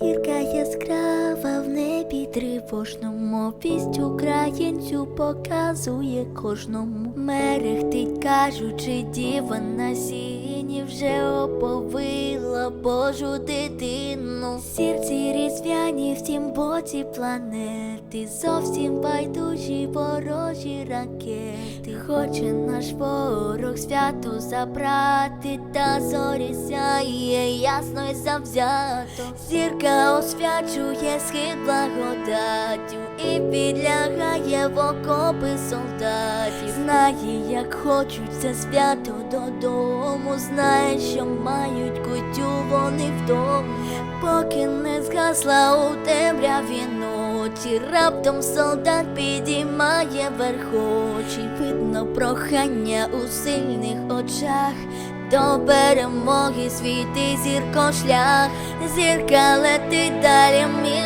Зірка яскрава в небі тривожному Вість українцю показує кожному Мерехтить, кажучи, діва на сіні вже оповила Божу дитину. Сірці різдвяні в тім боці планети, зовсім байдужі ворожі ракети. Хоче наш ворог свято забрати, та зорі сяє ясно й завзято. Зірка освячує схід благодаттю і підлягає в окопи солдатів. Знає, як хочуть це свято додому. Знає, що мають кутю вони вдома. Поки не згасла у темряві ночі, раптом солдат підіймає верхочі. Видно прохання у сильних очах. До перемоги світи зірко шлях, зірка летить далі узбереж,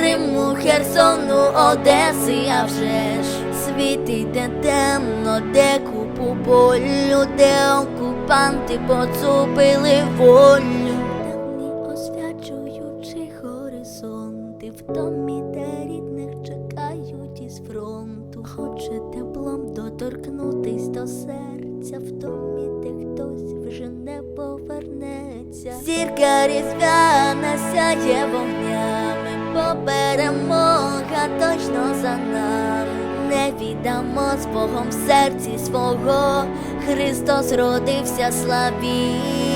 Криму, Херсону, Одеси, а вже ж світ іде темно, де купу болю, де окупанти поцупили волю. Давні освячуючи горизонти, в домі, де рідних чекають із фронту. Хоче теплом доторкнутись до серця, в домі, де хтось вже не повернеться. Зірка різдвяна сяє вогнями, за нами. Не віддамо з Богом в серці свого, Христос родився славі.